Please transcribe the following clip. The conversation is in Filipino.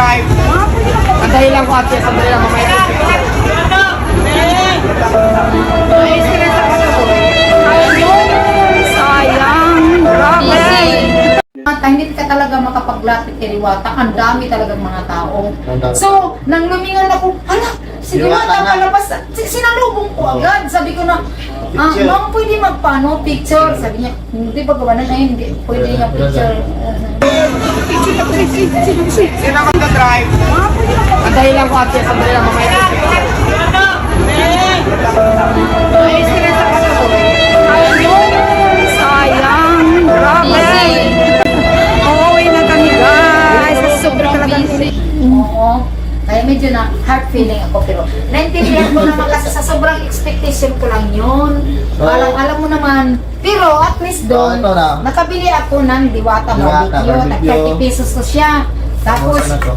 mag-drive. Antayin lang ko ate, sandali lang mamaya. Sayang. Grabe. Hindi ka talaga makapaglapit kay Diwata. Ang dami talagang mga tao. So, nang lumingon ako, hala, si na. palabas. Si- Sinalubong ko agad. Sabi ko na, ah, ma'am, pwede magpano, picture. Sabi niya, hindi ba gawa na hindi. Pwede niya picture. Sino mag-drive? Antayin lang ko ate, sandali lang mamaya. Sayang. Grabe. Uuwi na kami guys. Sobrang busy. Oo. Kaya medyo na hard feeling ako pero naintindihan ko naman kasi sa sobrang expectation ko lang yun. So, alam, alam mo naman. Pero at least doon, So, ito na. nakabili ako ng diwata Diwata barbecue. Barbecue. 30 pesos ko siya. Tapos, Ano?